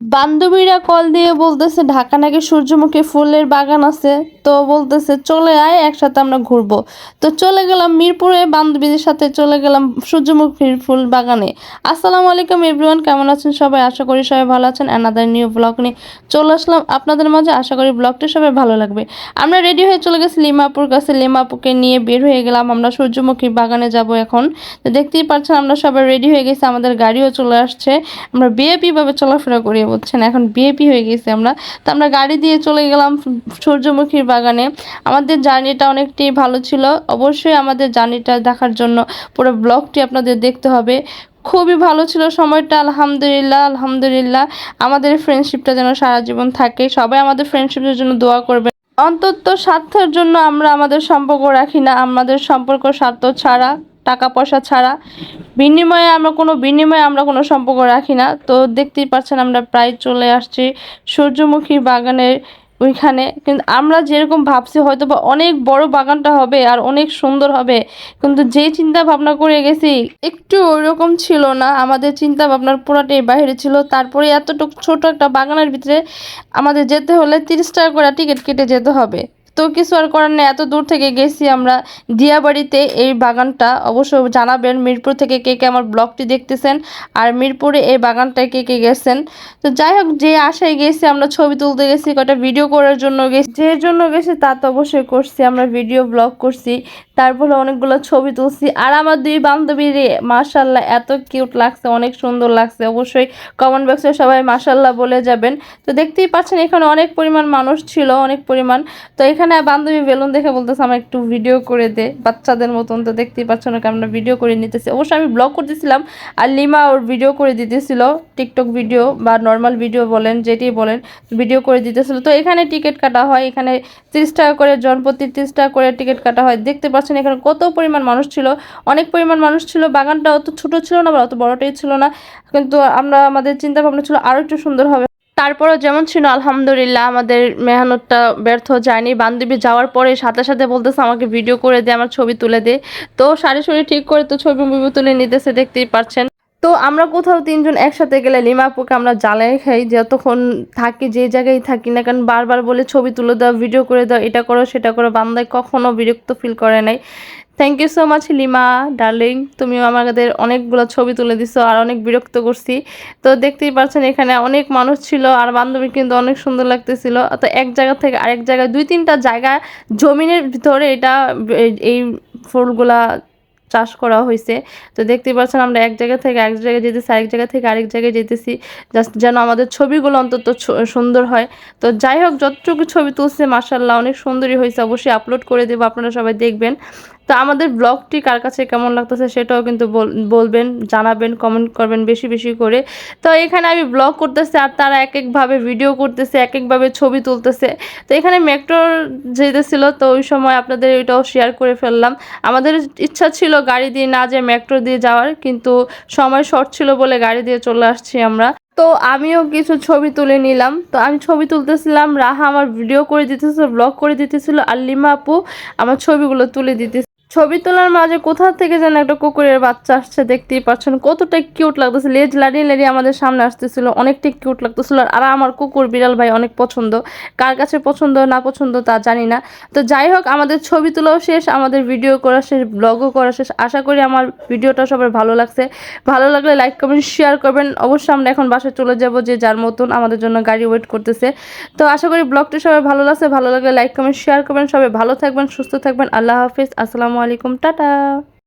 বান্ধবীরা কল দিয়ে বলতেছে, ঢাকা নাকি সূর্যমুখী ফুলের বাগান আছে? তো বলতেছে, চলে আয়, একসাথে আমরা ঘুরবো। তো চলে গেলাম মিরপুরে, বান্ধবীদের সাথে চলে গেলাম সূর্যমুখীর ফুল বাগানে। আসসালামু আলাইকুম এভরিওয়ান, কেমন আছেন সবাই? আশা করি সবাই ভালো আছেন। অ্যানাদার নিউ ব্লগ নিয়ে চলে আসলাম আপনাদের মাঝে। আশা করি ব্লগটা সবাই ভালো লাগবে। আমরা রেডি হয়ে চলে গেছি লিমাপুর কাছে। লিমাপুকে নিয়ে বের হয়ে গেলাম। আমরা সূর্যমুখী বাগানে যাব এখন। তো দেখতেই পাচ্ছেন, আমরা সবাই রেডি হয়ে গেছি। আমাদের গাড়িও চলে আসছে। আমরা বিএপি ভাবে চলাফেরা করি বুঝছেন এখন বিএপি হয়ে গেছি আমরা। তো আমরা গাড়ি দিয়ে চলে গেলাম সূর্যমুখীর বাগানে। আমাদের জার্নিটা অনেকটাই ভালো ছিল। অবশ্যই আমাদের জার্নিটা দেখার জন্য পুরো ব্লগটি আপনাদের দেখতে হবে। খুবই ভালো ছিল সময়টা, আলহামদুলিল্লাহ আলহামদুলিল্লাহ। আমাদের ফ্রেন্ডশিপটা যেন সারা জীবন থাকে। সবাই আমাদের ফ্রেন্ডশিপের জন্য দোয়া করবে অন্তত স্বার্থের জন্য আমরা আমাদের সম্পর্ক রাখি না। আমাদের সম্পর্ক স্বার্থ ছাড়া টাকা পয়সা ছাড়া। বিনিময়ে আমরা কোনো বিনিময়ে আমরা কোনো সম্পর্ক রাখি না। তো দেখতেই পাচ্ছেন আমরা প্রায় চলে আসছি সূর্যমুখী বাগানের ওইখানে। কিন্তু আমরা যেরকম ভাবছি হয়তো বা অনেক বড় বাগানটা হবে আর অনেক সুন্দর হবে। কিন্তু যে চিন্তা ভাবনা করে গেছি, একটু ওইরকম ছিল না। আমাদের চিন্তা ভাবনার পুরাটাই বাইরে ছিল। তারপরে এতটুকু ছোট একটা বাগানের ভিতরে আমাদের যেতে হলে তিরিশ টাকা করে টিকিট কেটে যেতে হবে। তো কিছু আর করার নেই। এত দূর থেকে গেছি আমরা। দিয়াবাড়িতে এই বাগানটা অবশ্য জানাবেন মিরপুর থেকে কে কে আমার ব্লগটি দেখতেছেন আর মিরপুরে এই বাগানটায় কে কে গেছেন। তো যাই হোক, যে আশায় গেছি আমরা ছবি তুলতে গেছি কটা ভিডিও করার জন্য গেছি। যে জন্য গেছি তা তো অবশ্যই করছি, আমরা ভিডিও ব্লগ করছি। তারপরে অনেকগুলো ছবি তুলছি। আর আমার দুই বান্ধবী রে, মাশাল্লাহ, এত কিউট লাগছে, অনেক সুন্দর লাগছে। অবশ্যই কমেন্ট বক্সে সবাই মাশাল্লাহ বলে যাবেন। তো দেখতেই পাচ্ছেন, এখানে অনেক পরিমাণ মানুষ ছিল, অনেক পরিমাণ। তো এখানে বান্ধবী বেলুন দেখে বলতেছে, আমার একটু ভিডিও করে দে। বাচ্চাদের মতন তো দেখতেই পাচ্ছেন ওকে আমরা ভিডিও করে নিতেছি। অবশ্যই আমি ব্লগ করতেছিলাম, আর লিমা ওর ভিডিও করে দিতেছিল টিকটক ভিডিও বা নর্মাল ভিডিও বলেন, যেটি বলেন ভিডিও করে দিতেছিল। তো এখানে টিকিট কাটা হয়, এখানে তিরিশ টাকা করে জনপ্রতি তিরিশ টাকা করে টিকিট কাটা হয়। দেখতে পাচ্ছেন এখানে কত পরিমাণ মানুষ ছিল? অনেক পরিমাণ মানুষ ছিল। বাগানটা অত ছোট ছিল না, বা অত বড়টাই ছিল না। কিন্তু আমরা, আমাদের চিন্তা ভাবনা ছিল আরও একটু সুন্দর হবে। তারপরও যেমন ছিল, আলহামদুলিল্লাহ আমাদের মেহনতটা ব্যর্থ যায়নি। বান্ধবী যাওয়ার পরে সাথে সাথে বলতেছে, আমাকে ভিডিও করে দে, আমার ছবি তুলে দে। তো সারি সারি ঠিক করে তো ছবি মুভি তুলে নিতেছে, দেখতেই পাচ্ছেন তো আমরা কোথাও তিনজন একসাথে গেলে লিমাপুকে আমরা জ্বালাই খাই, যতক্ষণ থাকি, যে জায়গায় থাকি না কারণ বারবার বলে ছবি তুলে দাও ভিডিও করে দাও, এটা করো, সেটা করো, বান্দায় কখনো বিরক্ত ফিল করে নাই। Thank you so much Lima darling তুমিও আমাদের অনেকগুলো ছবি তুলে দিছো আর অনেক বিরক্ত করছি। তো দেখতেই পাচ্ছেন, এখানে অনেক মানুষ ছিল আর বান্ধবী কিন্তু অনেক সুন্দর লাগতেছিল। তো এক জায়গা থেকে আরেক জায়গায়, দুই তিনটা জায়গা জমিনের ভিতরে এটা এই ফুলগুলা চাষ করা হয়েছে। তো দেখতে পাচ্ছেন আমরা এক জায়গা থেকে এক জায়গায় যেতেছি, আরেক জায়গা থেকে আরেক জায়গায় যেতেছি, জাস্ট যেন আমাদের ছবিগুলো অন্তত সুন্দর হয়। তো যাই হোক, যতটুকু ছবি তুলছে মার্শাল্লাহ অনেক সুন্দরই হয়েছে। অবশ্যই আপলোড করে দেবো, আপনারা সবাই দেখবেন। তো আমাদের ব্লগটি কার কাছে কেমন লাগতেছে সেটাও কিন্তু বলবেন, জানাবেন কমেন্ট করবেন বেশি বেশি করে। তো এখানে আমি ব্লগ করতেছি আর তারা এক একভাবে ভিডিও করতেছে এক একভাবে ছবি তুলতেছে। তো এখানে মেট্রোর যেতেছিল, তো ওই সময় আপনাদের ওইটাও শেয়ার করে ফেললাম। আমাদের ইচ্ছা ছিল গাড়ি দিয়ে না যে মেট্রো দিয়ে যাওয়ার, কিন্তু সময় শর্ট ছিল বলে গাড়ি দিয়ে চলে আসছি আমরা। তো আমিও কিছু ছবি তুলে নিলাম। তো আমি ছবি তুলতেছিলাম, রাহা আমার ভিডিও করে দিতেছিল ব্লগ করে দিতেছিল, আর লিমা আপু আমার ছবিগুলো তুলে দিতেছিল। ছবি তোলার মাঝে কোথা থেকে যেন একটা কুকুরের বাচ্চা আসছে দেখতেই পাচ্ছেন। কতটা কিউট লাগতেছে। লেজ লাড়িয়ে লাড়িয়ে আমাদের সামনে আসতেছিল। অনেকটাই কিউট লাগতেছিল। আর আমার কুকুর বিড়াল ভাই অনেক পছন্দ। কার কাছে পছন্দ, না পছন্দ তা জানি না। তো যাই হোক, আমাদের ছবি তোলাও শেষ, আমাদের ভিডিও করা শেষ ব্লগও করা শেষ। আশা করি আমার ভিডিওটা সবার ভালো লাগছে। ভালো লাগলে লাইক কমেন্ট শেয়ার করবেন। অবশ্যই আমরা এখন বাসায় চলে যাব যে যার মতন আমাদের জন্য গাড়ি ওয়েট করতেছে। তো আশা করি ব্লগটি সবাই ভালো লাগছে। ভালো লাগলে লাইক কমেন্ট শেয়ার করবেন। সবাই ভালো থাকবেন, সুস্থ থাকবেন। আল্লাহ হাফিজ। আসসালামু আলাইকুম টাটা।